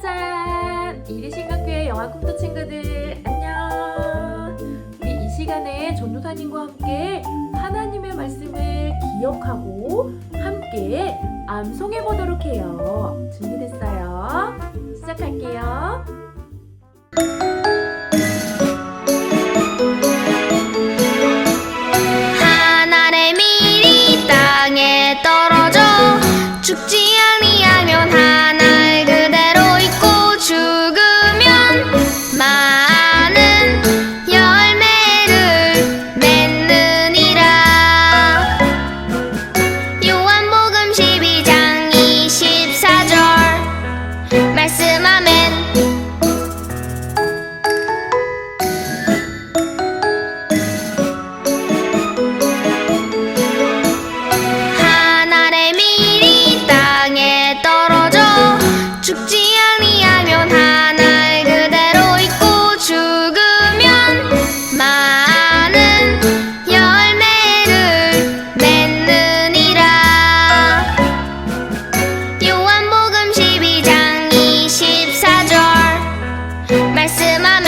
짜잔! 이리신학교의 영화 꿈도 친구들 안녕! 우리 이 시간에 전도사님과 함께 하나님의 말씀을 기억하고 함께 암송해 보도록 해요. 준비됐어요? 시작할게요. I of my